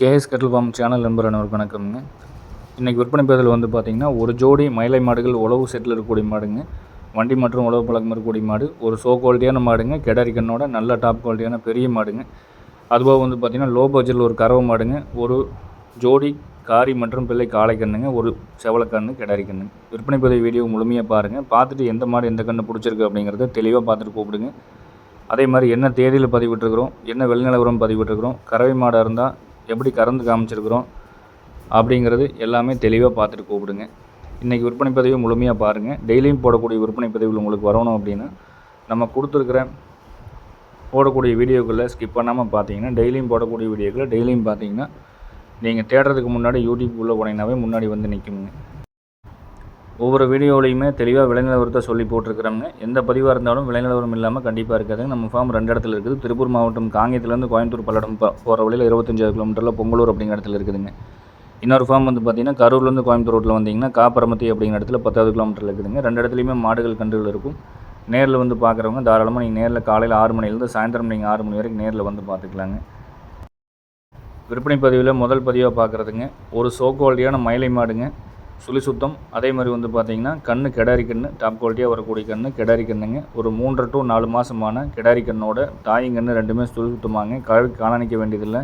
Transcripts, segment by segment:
KS கட்டில் form channel number அனைவருக்கு வணக்கம்ங்க. இன்றைக்கி விற்பனை பதில் வந்து பார்த்திங்கன்னா ஒரு ஜோடி மயிலை மாடுகள் உழவு செட்டில் இருக்கக்கூடிய மாடுங்க. வண்டி மற்றும் உழவு பழக்கம் இருக்கக்கூடிய மாடு. ஒரு சோ குவாலிட்டியான மாடுங்க. கெடாரி கண்ணோட நல்ல டாப் குவாலிட்டியான பெரிய மாடுங்க. அதுபோக வந்து பார்த்திங்கன்னா லோ பட்ஜெட்டில் ஒரு கறவை மாடுங்க. ஒரு ஜோடி காரி மற்றும் பிள்ளை காளை கண்ணுங்க. ஒரு செவலக்கண்ணு கெடாரி கண்ணு. விற்பனை பதிவு வீடியோ முழுமையாக பாருங்கள் பார்த்துட்டு எந்த மாடு எந்த கண்ணு பிடிச்சிருக்கு அப்படிங்கிறத தெளிவாக பார்த்துட்டு கூப்பிடுங்க. அதே மாதிரி என்ன தேதியில் பதிவிட்டுருக்குறோம்? என்ன வெளிநிலவரம் பதிவிட்டுருக்குறோம்? கறவை மாடாக இருந்தால் எப்படி கறந்து காமிச்சிருக்கிறோம் அப்படிங்கிறது எல்லாமே தெளிவாக பார்த்துட்டு கூப்பிடுங்க. இன்றைக்கி விற்பனை பதிவு முழுமையாக பாருங்கள் டெய்லியும் போடக்கூடிய விற்பனை பதிவுகள் உங்களுக்கு வரணும் அப்படின்னா நம்ம கொடுத்துருக்குற போடக்கூடிய வீடியோக்களில் ஸ்கிப் பண்ணாமல் பார்த்தீங்கன்னா டெய்லியும் போடக்கூடிய வீடியோக்களை டெய்லியும் பார்த்தீங்கன்னா நீங்கள் தேடுறதுக்கு முன்னாடி யூடியூப் உள்ளே போனீங்கன்னாவே முன்னாடி வந்து நிற்குங்க ஒவ்வொரு வீடியோலையுமே தெளிவாக விளைநிலவரத்தை சொல்லி போட்டிருக்கிறாங்க எந்த பதிவாக இருந்தாலும் விளைநிலவரம் இல்லாமல் கண்டிப்பாக இருக்காதுங்க. நம்ம ஃபார்ம் ரெண்டு இடத்துல இருக்குது. திருப்பூர் மாவட்டம் காங்கேயத்துலேருந்து கோயம்புத்தூர் பல்லடம் போகிற வழியில் இருபத்தஞ்சாவது கிலோமீட்டரில் பொங்கலூர் அப்படிங்கிற இடத்துல இருக்குதுங்க. இன்னொரு ஃபார்ம் வந்து பார்த்திங்கன்னா கரூர்லேருந்து கோயம்புத்தூர் ரோட்டில் வந்தீங்கன்னா காப்பரமத்தி அப்படிங்கிற இடத்துல பத்தாவது கிலோமீட்டரில் இருக்குதுங்க. ரெண்டு இடத்துலையுமே மாடுகள் கன்றுகள் இருக்கும். நேரில் வந்து பார்க்குறவங்க தாராளமாக நீங்கள் நேரில் காலையில் ஆறு மணிலேருந்து சாயந்தரம் நீங்கள் ஆறு மணி வரைக்கும் நேரில் வந்து பார்த்துக்கலாங்க விற்பனை பதிவில் முதல் பதிவாக பார்க்குறதுங்க ஒரு சோக்குவாலிட்டியான மயிலை மாடுங்க. சுழி சுத்தம். அதே மாதிரி வந்து பார்த்திங்கன்னா கண் கெடாரி கன்று டாப் குவாலிட்டியாக வரக்கூடிய கன்று கெடாரி கண்ணுங்க. ஒரு மூன்றரை டு நாலு மாதமான கெடாரி கண்ணோட தாயிங்கன்று ரெண்டுமே சுழி சுத்தமாங்க. கழுவி காணிக்க வேண்டியதில்லை.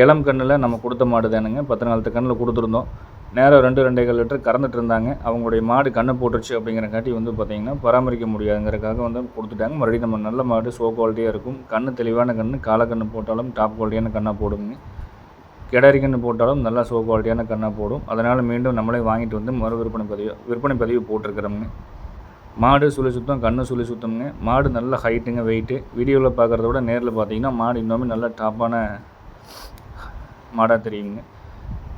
இளம் கண்ணில் நம்ம கொடுத்த மாடு தானுங்க. பத்து நாலு கண்ணில் கொடுத்துருந்தோம். நேரம் ரெண்டு ரெண்டே கால் லிட்டர் கறந்துட்டு இருந்தாங்க. அவங்களுடைய மாடு கண்ணை போட்டுருச்சு அப்படிங்கிறக்காட்டி வந்து பார்த்திங்கன்னா பராமரிக்க முடியாதுங்கிறக்காக வந்து கொடுத்துட்டாங்க. மறுபடியும் நம்ம நல்ல மாடு சோ குவாலிட்டியாக இருக்கும். கண் தெளிவான கண் காலக்கண்ணு போட்டாலும் டாப் குவாலிட்டியான கண்ணாக போடுங்க. கிடாரி கன்று போட்டாலும் நல்லா சோ குவாலிட்டியான கண்ணாக போடும். அதனால் மீண்டும் நம்மளே வாங்கிட்டு வந்து மறு விற்பனை பதிவு விற்பனை பதிவு போட்டிருக்கிறோம்ங்க. மாடு சுழி சுத்தம் கண்ணு சுழி சுத்தம்ங்க. மாடு நல்ல ஹைட்டுங்க வெயிட்டு வீடியோவில் பார்க்குறத விட நேரில் பார்த்தீங்கன்னா மாடு இன்னுமே நல்ல டாப்பான மாடாக தெரியுங்க.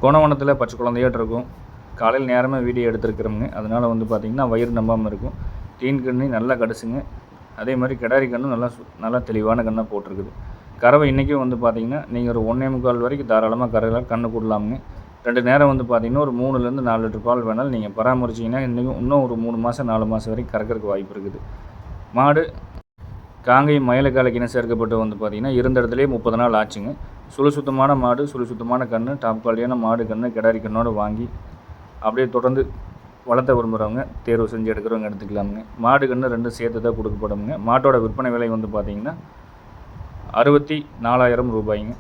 கோணவனத்தில் பச்சை குழந்தையாட்டு இருக்கும். காலையில் நேரமாக வீடியோ எடுத்துருக்குறோங்க அதனால் வந்து பார்த்திங்கன்னா வயிறு நம்பாமல் இருக்கும். தீன் கண்ணி நல்லா கடிசுங்க. அதே மாதிரி கிடாரி கண்ணும் நல்லா நல்லா தெளிவான கண்ணாக போட்டிருக்குது. கறவை இன்றைக்கும் வந்து பார்த்திங்கன்னா நீங்கள் ஒரு ஒன்றே முக்கால் வரைக்கும் தாராளமாக கறவைலாம் கண்ணு கூடலாமுங்க. ரெண்டு நேரம் வந்து பார்த்திங்கன்னா ஒரு மூணுலேருந்து நாலு லிட்டர் பால் வேணாலும் நீங்கள் பராமரிச்சிங்கன்னா இன்றைக்கும் இன்னும் ஒரு மூணு மாதம் நாலு மாதம் வரைக்கும் கறக்கிறதுக்கு வாய்ப்பு இருக்குது. மாடு காங்கை மயிலக்காலைக்கு சேர்க்கப்பட்டு வந்து பார்த்திங்கன்னா இருந்த இடத்துலேயே முப்பது நாள் ஆச்சுங்க. சுழு சுத்தமான மாடு சுழு சுத்தமான கன்று டாப் குவாலிட்டியான மாடு கன்று கிடாரி கண்ணோடு வாங்கி அப்படியே தொடர்ந்து வளர்த்த விரும்புகிறவங்க தேர்வு செஞ்சு எடுக்கிறவங்க எடுத்துக்கலாமுங்க. மாடு கன்று ரெண்டும் சேர்த்து தான் கொடுக்கப்படுங்க மாட்டோட விற்பனை விலை வந்து பார்த்திங்கன்னா அறுபத்தி நாலாயிரம் ரூபாய்ங்க.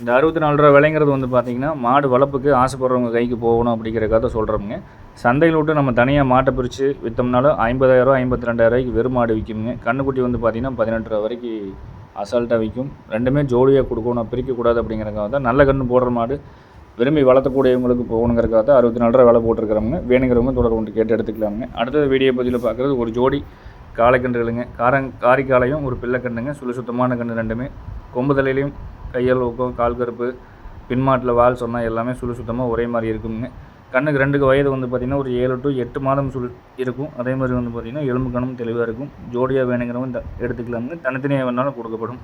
இந்த அறுபத்தி நாலு ரூபா விலைங்கிறது வந்து பார்த்திங்கன்னா மாடு வளர்ப்புக்கு ஆசைப்படுறவங்க கைக்கு போகணும் அப்படிங்கிறக்காக சொல்கிறோமுங்க சந்தையில் விட்டு நம்ம தனியாக மாட்டை பிரித்து விற்றோம்னாலும் ஐம்பதாயிரம் ஐம்பத்தி ரெண்டாயிரூவாய்க்கு வெறும் மாடு விற்குங்க கண்ணுக்குட்டி வந்து பார்த்திங்கன்னா பதினெட்டு ரூபா வரைக்கும் அசால்ட்டாக விற்கும் ரெண்டுமே ஜோடியாக கொடுக்கணும் பிரிக்கக்கூடாது அப்படிங்கிறக்காக தான். நல்ல கன்று போடுற மாடு விரும்பி வளர்த்தக்கூடியவங்களுக்கு போகணுங்கிறக்காக தான். அறுபத்தி நாலு ரூபா விலை போட்டிருக்கிறவங்க வேணுங்கிறவங்க தொடர்பு கொண்டு கேட்டு எடுத்துக்கலாமுங்க. அடுத்தது வீடியோ பதிவில் பார்க்குறது ஒரு ஜோடி காளைக்கன்றுகளுங்க காரங் காரிக்காலையும் ஒரு பிள்ளைக்கன்றுங்க. சுழி சுத்தமான கன்று ரெண்டுமே. கொம்பு தலையிலையும் கையால் ஊக்கம் கால் கருப்பு பின்மாட்டில் வால் சொன்னால் எல்லாமே சுழி சுத்தமாக ஒரே மாதிரி இருக்குங்க. கண்ணுக்கு ரெண்டுக்கு வயது வந்து பார்த்திங்கன்னா ஒரு ஏழு டு எட்டு மாதம் சுழி இருக்கும். அதே மாதிரி வந்து பார்த்திங்கன்னா எலும்பு கணம் தெளிவாக இருக்கும். ஜோடியாக வேணுங்கிறவங்க எடுத்துக்கலாமுங்க. தனித்தனியாக வேணாலும் கொடுக்கப்படும்.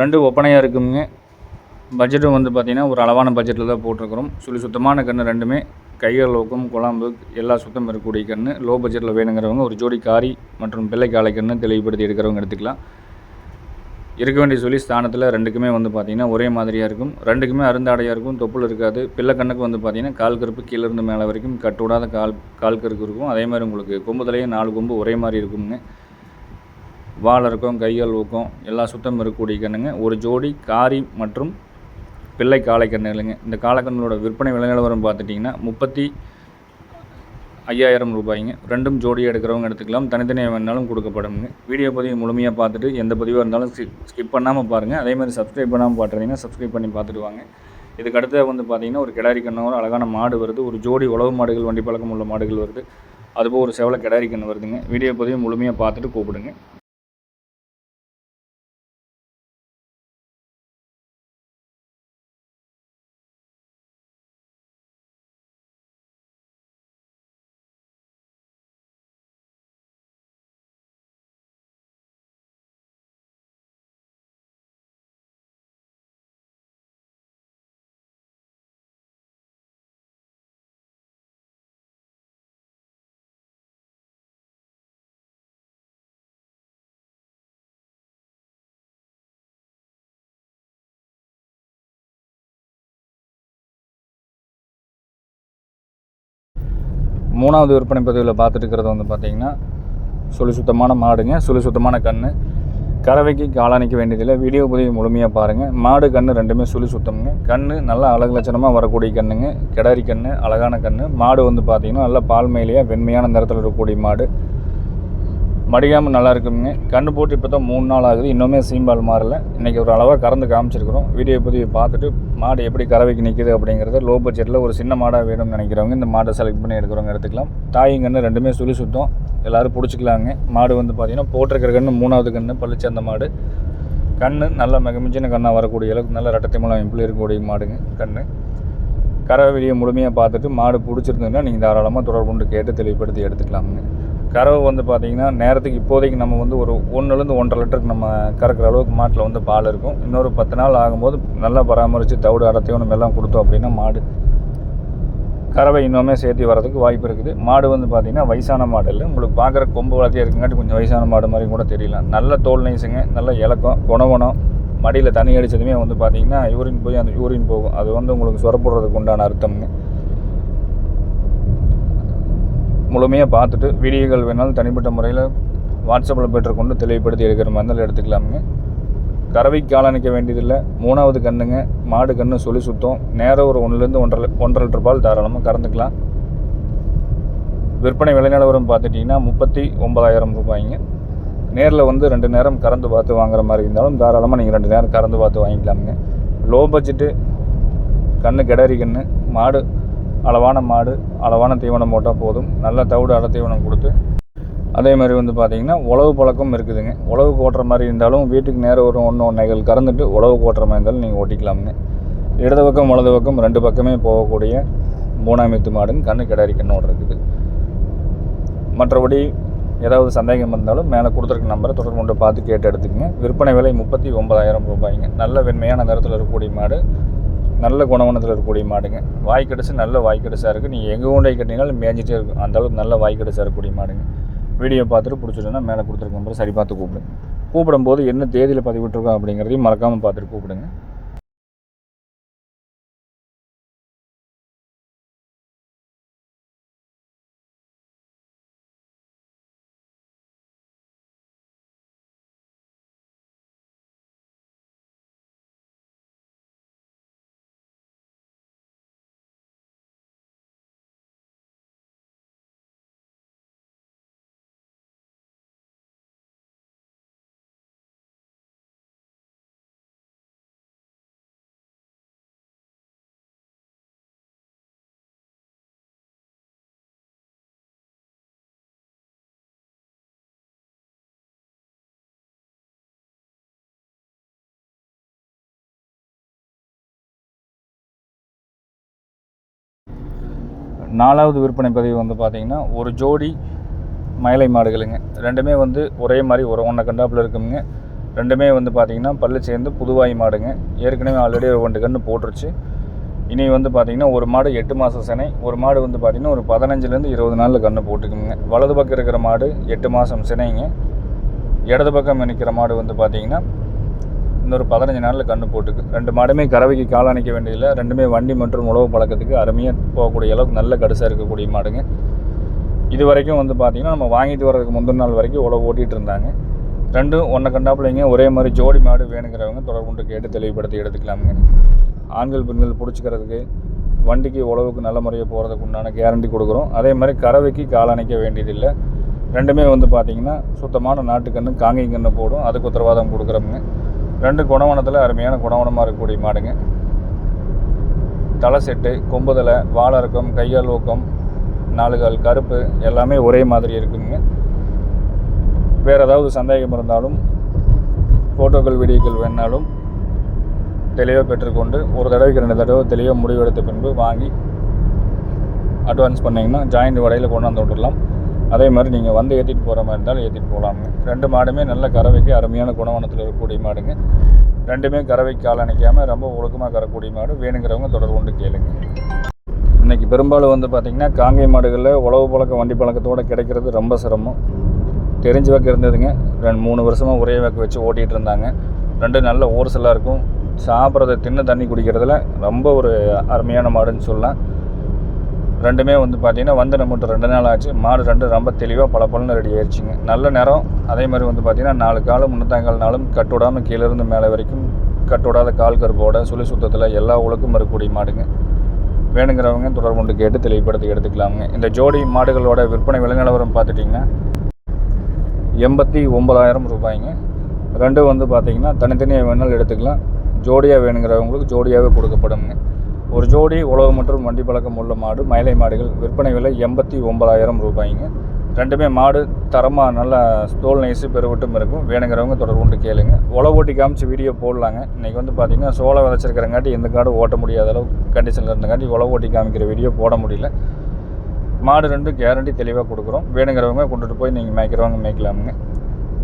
ரெண்டு ஒப்பனையாக இருக்குங்க. பட்ஜெட்டும் வந்து பார்த்திங்கன்னா ஒரு அளவான பட்ஜெட்டில் தான் போட்டிருக்கிறோம். சுழி சுத்தமான கன்று ரெண்டுமே கைகள் லோக்கம் குழம்பு எல்லா சுத்தம் இருக்கக்கூடிய கன்று. லோ பட்ஜெட்டில் வேணுங்கிறவங்க ஒரு ஜோடி காரி மற்றும் பிள்ளை காலை கன்று தெளிவுபடுத்தி எடுக்கிறவங்க எடுத்துக்கலாம். இருக்க வேண்டிய சொல்லி ஸ்தானத்தில் ரெண்டுக்குமே வந்து பார்த்திங்கன்னா ஒரே மாதிரியாக இருக்கும். ரெண்டுக்குமே அருந்தாடையாக இருக்கும் தொப்புள் இருக்காது. பிள்ளை கண்ணுக்கு வந்து பார்த்திங்கன்னா கால் கருப்பு கீழேருந்து மேலே வரைக்கும் கட்டு விடாத கால் கால் கருக்கு இருக்கும். அதே மாதிரி உங்களுக்கு கொம்புதலையும் நாலு கொம்பு ஒரே மாதிரி இருக்குங்க. வால் இருக்கும் கையால் ஊக்கம் எல்லா சுத்தம் இருக்கக்கூடிய கண்ணுங்க ஒரு ஜோடி காரி மற்றும் பிள்ளை காளைக்கன்றுகளுங்க. இந்த காளைக்கண்ணுகளோட விற்பனை விலை நிலவரம் பார்த்துட்டிங்கன்னா முப்பத்தி ஐயாயிரம் ரூபாய்ங்க. ரெண்டும் ஜோடி எடுக்கிறவங்க எடுத்துக்கலாம். தனித்தனியாக வேணாலும் கொடுக்கப்படுங்க வீடியோ பதிவு முழுமையாக பார்த்துட்டு எந்த பதிவாக இருந்தாலும் ஸ்கிப் பண்ணாமல் பாருங்கள் அதே மாதிரி சப்ஸ்கிரைப் பண்ணாமல் பார்த்துருந்தீங்கன்னா சப்ஸ்கிரைப் பண்ணி பார்த்துட்டு வாங்க. இதுக்கு அடுத்த வந்து பார்த்திங்கன்னா ஒரு கிடாரி கண்ணு அழகான மாடு வருது. ஒரு ஜோடி உழவு மாடுகள் வண்டி பழக்கம் உள்ள மாடுகள் வருது. அதுபோல் ஒரு செவலை கிடாரி கண்ணு வருதுங்க. வீடியோ பதிவு முழுமையாக பார்த்துட்டு கூப்பிடுங்க. மூணாவது விற்பனை பதிவில் பார்த்துட்டு இருக்கிறது வந்து பார்த்திங்கன்னா சுழி சுத்தமான மாடுங்க சுழி சுத்தமான கன்று கறவைக்கு காளானிக்க வேண்டியதில்லை. வீடியோ பதிவு முழுமையாக பாருங்கள் மாடு கன்று ரெண்டுமே சுழி சுத்தம்ங்க. கன்று நல்லா அழகு லட்சணமாக வரக்கூடிய கன்றுங்க கிடாரி கன்று அழகான கன்று மாடு வந்து பார்த்திங்கன்னா நல்லா பால்மையிலேயே வெண்மையான நிறத்தில் இருக்கக்கூடிய மாடு. மடியாமல் நல்லா இருக்குங்க. கண்ணு போட்டு இப்போ தான் மூணு நாள் ஆகுது. இன்னுமே சீம்பால் மாறல. இன்றைக்கி ஒரு அளவாக கறந்து காமிச்சிருக்கிறோம். வீடியோ பதிவு பார்த்துட்டு மாடு எப்படி கறவைக்கு நிற்கிது அப்படிங்கிறத லோ பட்ஜெட்டில் ஒரு சின்ன மாடாக வேணும்னு நினைக்கிறவங்க இந்த மாடை செலக்ட் பண்ணி எடுக்கிறவங்க எடுத்துக்கலாம். தாயும் ரெண்டுமே சுழி சுத்தம். எல்லோரும் பிடிச்சிக்கலாங்க. மாடு வந்து பார்த்திங்கன்னா போட்டிருக்கிற கன்று மூணாவது கன்று பழிச்சு அந்த மாடு. கன்று நல்லா மிகமிஞ்சின கண்ணாக வரக்கூடிய அளவுக்கு நல்ல ரெட்டத்தை மூலம் எப்படி இருக்கக்கூடிய மாடுங்க கன்று கறவை வெளியே முழுமையாக பார்த்துட்டு மாடு பிடிச்சிருந்ததுன்னா நீங்கள் தாராளமாக தொடர்பு கொண்டு கேட்டு தெளிவுபடுத்தி எடுத்துக்கலாமுங்க. கறவை வந்து பார்த்திங்கன்னா நேரத்துக்கு இப்போதைக்கு நம்ம வந்து ஒரு ஒன்றுலேருந்து ஒன்றரை லிட்டருக்கு நம்ம கறக்கிற அளவுக்கு மாட்டில் வந்து பால் இருக்கும். இன்னொரு பத்து நாள் ஆகும்போது நல்லா பராமரித்து தவிடு அடத்தையும் நம்ம எல்லாம் கொடுத்தோம் அப்படின்னா மாடு கறவை இன்னுமே சேர்த்து வரதுக்கு வாய்ப்பு இருக்குது. மாடு வந்து பார்த்திங்கன்னா வயசான மாடு இல்லை. உங்களுக்கு பார்க்குற கொம்பு வளர்த்தியாக இருக்குங்காட்டி கொஞ்சம் வயசான மாடு மாதிரி கூட தெரியல நல்ல தோல் நைஸுங்க நல்ல இலக்கம் குணவனம். மடியில் தண்ணி அடித்ததுமே வந்து பார்த்திங்கன்னா யூரின் போய் அந்த யூரின் போகும். அது வந்து உங்களுக்கு சுரப்படுறதுக்கு உண்டான அர்த்தம்ங்க. முழுமையாக பார்த்துட்டு வீடியோக்கள் வேணாலும் தனிப்பட்ட முறையில் வாட்ஸ்அப்பில் பெற்றுக்கொண்டு தெளிவுபடுத்தி எடுக்கிற மாதிரி இருந்தாலும் எடுத்துக்கலாமுங்க. கறவை காலணிக்க வேண்டியதில்லை. மூணாவது கண்ணுங்க மாடு கன்று சொல்லி சுத்தம். நேரம் ஒரு ஒன்றுலேருந்து ஒன்றரை ஒன்றரை லிட்டர் பால் தாராளமாக கறந்துக்கலாம். விற்பனை விலை நிலவரம் பார்த்துட்டிங்கன்னா முப்பத்தி ஒன்பதாயிரம் ரூபாய்ங்க. நேரில் வந்து ரெண்டு நேரம் கறந்து பார்த்து வாங்குற மாதிரி இருந்தாலும் தாராளமாக நீங்கள் ரெண்டு நேரம் கறந்து பார்த்து வாங்கிக்கலாமுங்க. லோ பட்ஜெட்டு கன்று கிடரி கன்று மாடு அளவான மாடு அளவான தீவனம் போட்டால் போதும். நல்ல தவிடு அடை தீவனம் கொடுத்து அதே மாதிரி வந்து பார்த்திங்கன்னா உழவு பழக்கம் இருக்குதுங்க. உழவு ஓட்டுற மாதிரி இருந்தாலும் வீட்டுக்கு நேரம் ஒரு ஒன்று ஒன்றைகள் கறந்துட்டு உழவு ஓட்டுற மாதிரி இருந்தாலும் நீங்கள் ஓட்டிக்கலாமுங்க. இடது பக்கம் வலது பக்கம் ரெண்டு பக்கமே போகக்கூடிய மூணாமித்து மாடுன்னு கண்ணு கிடாரி கண்ணோடு இருக்குது. மற்றபடி ஏதாவது சந்தேகம் இருந்தாலும் மேலே கொடுத்துருக்க நம்பரை தொடர்பு கொண்டு பார்த்து கேட்டு எடுத்துக்கங்க. விற்பனை விலை முப்பத்தி ஒன்பதாயிரம் ரூபாய்ங்க. நல்ல வெண்மையான நேரத்தில் இருக்கக்கூடிய மாடு. நல்ல குணவனத்தில் இருக்கக்கூடிய மாடுங்க. வாய் நல்ல வாய்க்கடைசாக இருக்குது நீங்கள் எங்கே கொண்டே கட்டிங்கனாலும் மேய்ஞ்சிட்டே இருக்கும். அந்தளவுக்கு நல்ல வாய்க்கடைசாக இருக்கக்கூடிய மாடுங்க. வீடியோ பார்த்துட்டு பிடிச்சிட்டுனா மேலே கொடுத்துருக்க நம்பரை சரி பார்த்து கூப்பிடுங்க. கூப்பிடும்போது என்ன தேதியில் பதிவிட்டுருக்கோம் அப்படிங்கிறதையும் மறக்காமல் பார்த்துட்டு கூப்பிடுங்க. நாலாவது விற்பனை பதிவு வந்து பார்த்திங்கன்னா ஒரு ஜோடி மயிலை மாடுகளுங்க. ரெண்டுமே வந்து ஒரே மாதிரி ஒரு ஒன்றை கண்டாப்பில் இருக்குங்க. ரெண்டுமே வந்து பார்த்திங்கன்னா பல்லு சேர்ந்து புதுவாய் மாடுங்க. ஏற்கனவே ஆல்ரெடி ரெண்டு கன்று போட்டுருச்சு. இனி வந்து பார்த்திங்கன்னா ஒரு மாடு எட்டு மாதம் சினை ஒரு மாடு வந்து பார்த்திங்கன்னா ஒரு பதினஞ்சுலேருந்து இருபது நாளில் கன்று போட்டுக்குங்க. வலது பக்கம் இருக்கிற மாடு எட்டு மாதம் சினைங்க இடது பக்கம் நிற்கிற மாடு வந்து பார்த்திங்கன்னா இன்னொரு பதினஞ்சு நாளில் கன்று போட்டுக்கு. ரெண்டு மாடுமே கறவைக்கு காலாணிக்க வேண்டியதில்லை. ரெண்டுமே வண்டி மற்றும் உழவு பழக்கத்துக்கு அருமையாக போகக்கூடிய அளவுக்கு நல்ல கடுசாக இருக்கக்கூடிய மாடுங்க. இது வரைக்கும் வந்து பார்த்திங்கன்னா நம்ம வாங்கிட்டு வர்றதுக்கு முந்தின நாள் வரைக்கும் உழவு ஓட்டிகிட்டு இருந்தாங்க. ரெண்டும் ஒன்றை கண்டாப்பிள்ளைங்க ஒரே மாதிரி ஜோடி மாடு வேணுங்கிறவங்க தொடர்புண்டு கேட்டு தெளிவுபடுத்தி எடுத்துக்கலாமுங்க. ஆண்கள் பெண்கள் பிடிச்சிக்கிறதுக்கு வண்டிக்கு உழவுக்கு நல்ல முறையாக போகிறதுக்கு உண்டான கேரண்டி கொடுக்குறோம். அதே மாதிரி கறவைக்கு காலணிக்க வேண்டியதில்லை. ரெண்டுமே வந்து பார்த்திங்கன்னா சுத்தமான நாட்டுக்கன்று காங்கை கன்று போடும். அதுக்கு உத்தரவாதம் கொடுக்குறோமுங்க. ரெண்டு குணவனத்தில் அருமையான குணவனமாக இருக்கக்கூடிய மாடுங்க. தலை செட்டு கொம்புதலை வாழறக்கம் கையால் ஊக்கம் நாலுகால் கருப்பு எல்லாமே ஒரே மாதிரி இருக்குங்க. வேறு ஏதாவது சந்தேகம் இருந்தாலும் ஃபோட்டோக்கள் வீடியோக்கள் வேணாலும் தெளிவாக பெற்றுக்கொண்டு ஒரு தடவைக்கு ரெண்டு தடவை தெளிவாக முடிவெடுத்த பின்பு வாங்கி அட்வான்ஸ் பண்ணிங்கன்னா ஜாயிண்ட் வடையில் கொண்டாந்து விட்டுடலாம். அதே மாதிரி நீங்கள் வந்து ஏற்றிட்டு போகிற மாதிரி இருந்தாலும் ஏற்றிட்டு போகலாமுங்க ரெண்டு மாடுமே நல்ல கறவைக்கு அருமையான குணவனத்தில் இருக்கக்கூடிய மாடுங்க. ரெண்டுமே கறவைக்கு கால் அணைக்காமல் ரொம்ப ஒழுக்கமாக கறக்கூடிய மாடு. வேணுங்கிறவங்க தொடர்பு கொண்டு கேளுங்க. இன்றைக்கி பெரும்பாலும் வந்து பார்த்திங்கன்னா காங்கை மாடுகளில் உழவு பழக்கம் வண்டி பழக்கத்தோடு கிடைக்கிறது ரொம்ப சிரமம். தெரிஞ்ச வைக்க இருந்ததுங்க. ரெண்டு மூணு வருஷமாக ஒரே வைக்க வச்சு ஓட்டிகிட்டு இருந்தாங்க. ரெண்டு நல்ல ஊர்சலாக இருக்கும். சாப்பிட்றத தின்னு தண்ணி குடிக்கிறதுல ரொம்ப ஒரு அருமையான மாடுன்னு சொல்லலாம். ரெண்டுமே வந்து பார்த்தீங்கன்னா வந்து நம்மகிட்ட ரெண்டு நாள் ஆச்சு. மாடு ரெண்டு ரொம்ப தெளிவாக பல பலன்னு ரெடி ஆயிடுச்சுங்க. நல்ல நேரம் அதே மாதிரி வந்து பார்த்தீங்கன்னா நாலு காலம் முன்னத்தாங்கால் நாளும் கட்டுவிடாமல் கீழேருந்து மேலே வரைக்கும் கட்டுவிடாத கால் கருப்போட சுழி சுத்தத்தில் எல்லா உலக்கும் இருக்கக்கூடிய மாடுங்க. வேணுங்கிறவங்க தொடர்பு கொண்டு கேட்டு தெளிவுபடுத்தி எடுத்துக்கலாமுங்க. இந்த ஜோடி மாடுகளோட விற்பனை விலை நிலவரம் பார்த்துட்டிங்கன்னா எண்பத்தி ஒம்பதாயிரம் ரூபாய்ங்க. ரெண்டும் வந்து பார்த்திங்கன்னா தனித்தனியாக வேணாலும் எடுத்துக்கலாம். ஜோடியாக வேணுங்கிறவங்களுக்கு ஜோடியாகவே கொடுக்கப்படுங்க. ஒரு ஜோடி உழவு மற்றும் வண்டி பழக்கம் உள்ள மாடு மயிலை மாடுகள். விற்பனை விலை எண்பத்தி ஒம்பதாயிரம் ரூபாய்ங்க. ரெண்டுமே மாடு தரமாக நல்லா தோல் நைஸு பெருவிட்டும் இருக்கும். வேணுங்கிறவங்க தொடர்பு கொண்டு கேளுங்க. உழவு ஓட்டி காமிச்சு வீடியோ போடலாங்க. இன்றைக்கி வந்து பார்த்திங்கன்னா சோளம் விதைச்சிருக்கிறங்காட்டி எந்த காடு ஓட்ட முடியாத அளவு கண்டிஷனில் இருந்தங்காட்டி உழவு ஓட்டி காமிக்கிற வீடியோ போட முடியல. மாடு ரெண்டும் கேரண்டி தெளிவாக கொடுக்குறோம். வேணுங்கிறவங்க கொண்டுட்டு போய் நீங்கள் மேய்க்கிறவங்க மேய்க்கலாமுங்க.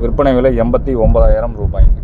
விற்பனை விலை எண்பத்தி ஒம்பதாயிரம் ரூபாய்ங்க.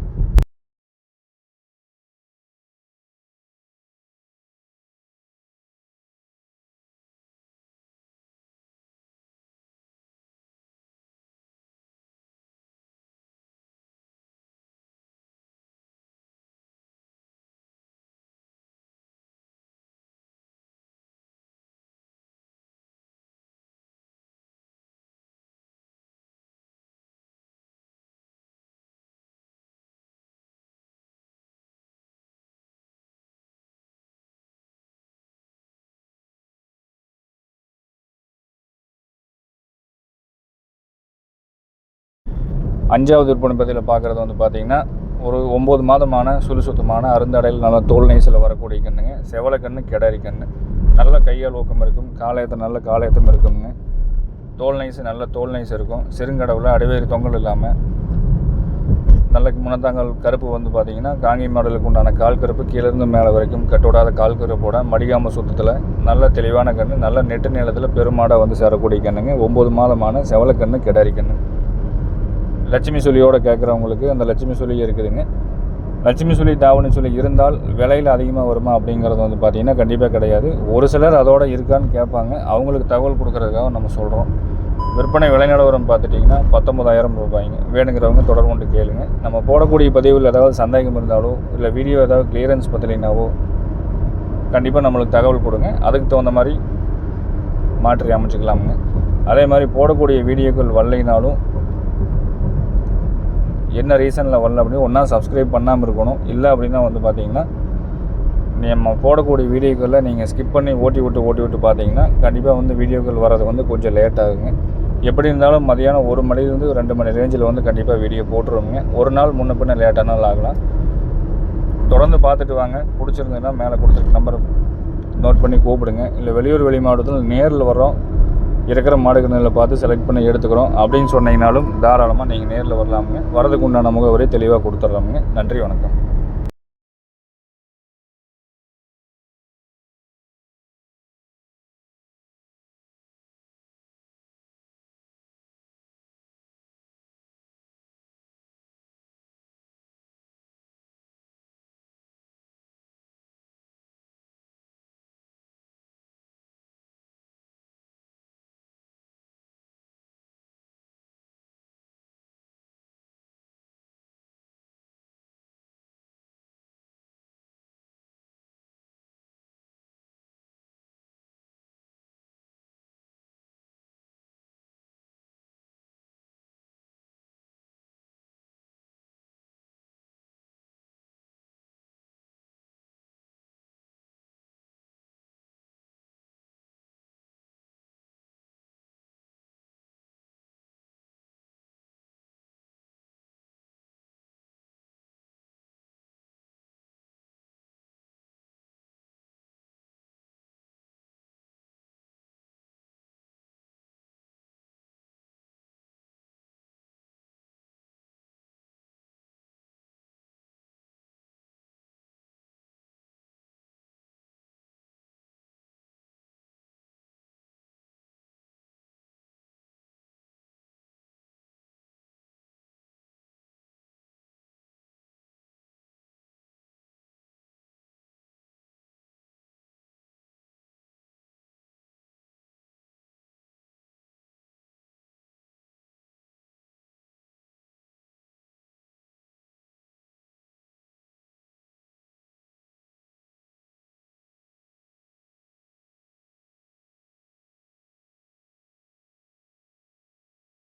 அஞ்சாவது விற்பனை பதிவில் பார்க்குறது வந்து பார்த்திங்கன்னா ஒரு ஒம்பது மாதமான சுறுசுத்தமான அருந்தடையில் நல்ல தோல் நெய்சில் வரக்கூடிய கண்ணுங்க. செவலை கண்ணு கிடரி கண்ணு. நல்ல கையால் ஊக்கம் இருக்கும். காலையத்தம் நல்ல காலையத்தம் இருக்குங்க. தோல் நைஸ் நல்ல தோல் நைஸ் இருக்கும். சிறுங்கடவில் அடிவேறு தொங்கல் இல்லாமல் நல்ல முனத்தாங்கல் கருப்பு வந்து பார்த்திங்கன்னா காங்கி மாடலுக்கு உண்டான கால் கருப்பு கீழேருந்து மேலே வரைக்கும் கட்டுவிடாத கால் கருப்போட மடிகாம சுத்தத்தில் நல்ல தெளிவான கன்று நல்ல நெட்டு நிலத்தில் பெருமாடாக வந்து சேரக்கூடிய கண்ணுங்க. ஒம்பது மாதமான செவலக்கண்ணு கிடாரி கண்ணு. லட்சுமி சொல்லியோடு கேட்குறவங்களுக்கு அந்த லட்சுமி சொல்லி இருக்குதுங்க. லட்சுமி சொல்லி தாவணி சொல்லி இருந்தால் விலையில் அதிகமாக வருமா அப்படிங்கிறது வந்து பார்த்திங்கன்னா கண்டிப்பாக கிடையாது. ஒரு சிலர் அதோட இருக்கான்னு கேட்பாங்க. அவங்களுக்கு தகவல் கொடுக்குறதுக்காக நம்ம சொல்கிறோம் விற்பனை விலைநிலவரம் பார்த்துட்டிங்கன்னா பத்தொம்பதாயிரம் ரூபாய்ங்க. வேணுங்கிறவங்க தொடர்பு கொண்டு கேளுங்க. நம்ம போடக்கூடிய பதிவில் ஏதாவது சந்தேகம் இருந்தாலோ இல்லை வீடியோ ஏதாவது கிளியரன்ஸ் பற்றினாவோ கண்டிப்பாக நம்மளுக்கு தகவல் கொடுங்க. அதுக்கு தகுந்த மாதிரி மாற்றி அமைச்சிக்கலாமுங்க. அதே மாதிரி போடக்கூடிய வீடியோக்கள் வரலைனாலும் என்ன ரீசனில் வரல அப்படின்னு ஒன்றா சப்ஸ்கிரைப் பண்ணாமல் இருக்கணும். இல்லை அப்படின்னா வந்து பார்த்தீங்கன்னா நம்ம போடக்கூடிய வீடியோக்களை நீங்கள் ஸ்கிப் பண்ணி ஓட்டி விட்டு ஓட்டி விட்டு பார்த்தீங்கன்னா கண்டிப்பாக வந்து வீடியோக்கள் வர்றது வந்து கொஞ்சம் லேட் ஆகுங்க. எப்படி இருந்தாலும் மதியானம் ஒரு மணிலேருந்து ரெண்டு மணி ரேஞ்சில் வந்து கண்டிப்பாக வீடியோ போட்டுருவோங்க. ஒரு நாள் முன்ன பின்ன லேட்டானாலும் ஆகலாம். தொடர்ந்து பார்த்துட்டு வாங்க. பிடிச்சிருந்ததுன்னா மேலே கொடுத்துருக்க நம்பர் நோட் பண்ணி கூப்பிடுங்க. இல்லை வெளியூர் வெளி மாவட்டத்தில் நேரில் வரோம் இருக்கிற மாடுகளில் பார்த்து செலக்ட் பண்ணி எடுத்துக்கிறோம். அப்படின்னு சொன்னீங்கனாலும் தாராளமாக நீங்கள் நேரில் வரலாமுங்க. வரதுக்கு உண்டான முகவரி தெளிவாக கொடுத்துட்றாமுங்க நன்றி வணக்கம்.